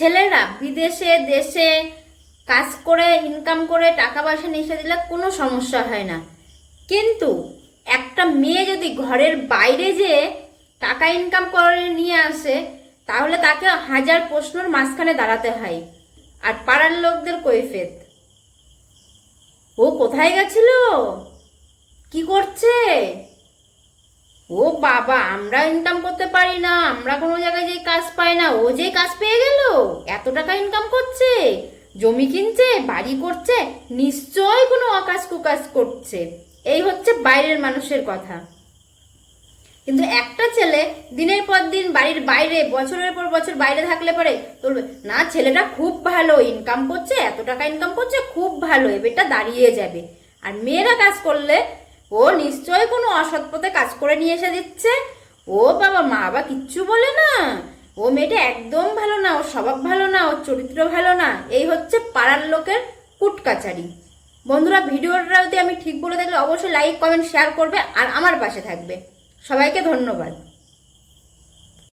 ছেলেরা বিদেশে, দেশে কাজ করে ইনকাম করে টাকা পয়সা এসে দিলে কোনো সমস্যা হয় না। কিন্তু একটা মেয়ে যদি ঘরের বাইরে যে টাকা ইনকাম করে নিয়ে আসে, তাহলে তাকে হাজার প্রশ্নর মাঝখানে দাঁড়াতে হয়। আর পাড়ার লোকদের কৈফেত ও কোথায় গেছিল? কি করছে? ও বাবা, আমরা ইনকাম করতে পারি না, আমরা কোনো জায়গায় যে কাজ পাই না, ও যে কাজ পেয়ে গেল, এত টাকা ইনকাম করছে, জমি কিনছে, বাড়ি করছে নিশ্চয় কোনো অকাজ কুকাজ করছে। এই হচ্ছে বাইরের মানুষের কথা। কিন্তু একটা ছেলে দিনের পর দিন বাড়ির বাইরে, বছরের পর বছর বাইরে থাকলে পরে বলবে, না, ছেলেটা খুব ভালো ইনকাম করছে, এত টাকা ইনকাম করছে, খুব ভালো এবারটা দাঁড়িয়ে যাবে। আর মেয়েরা কাজ করলে ও নিশ্চয়ই কোনো অসৎ পথে কাজ করে নিয়ে এসে দিচ্ছে। ও বাবা, মা বাবা কিচ্ছু বলে না। ও মেয়েটা একদম ভালো না, ওর স্বভাব ভালো না, ওর চরিত্র ভালো না। এই হচ্ছে পাড়ার লোকের কুটকাচারি। বন্ধুরা, ভিডিওটা যদি আমি ঠিক বলে থাকলে অবশ্যই লাইক কমেন্ট শেয়ার করবে আর আমার পাশে থাকবে। সবাইকে ধন্যবাদ।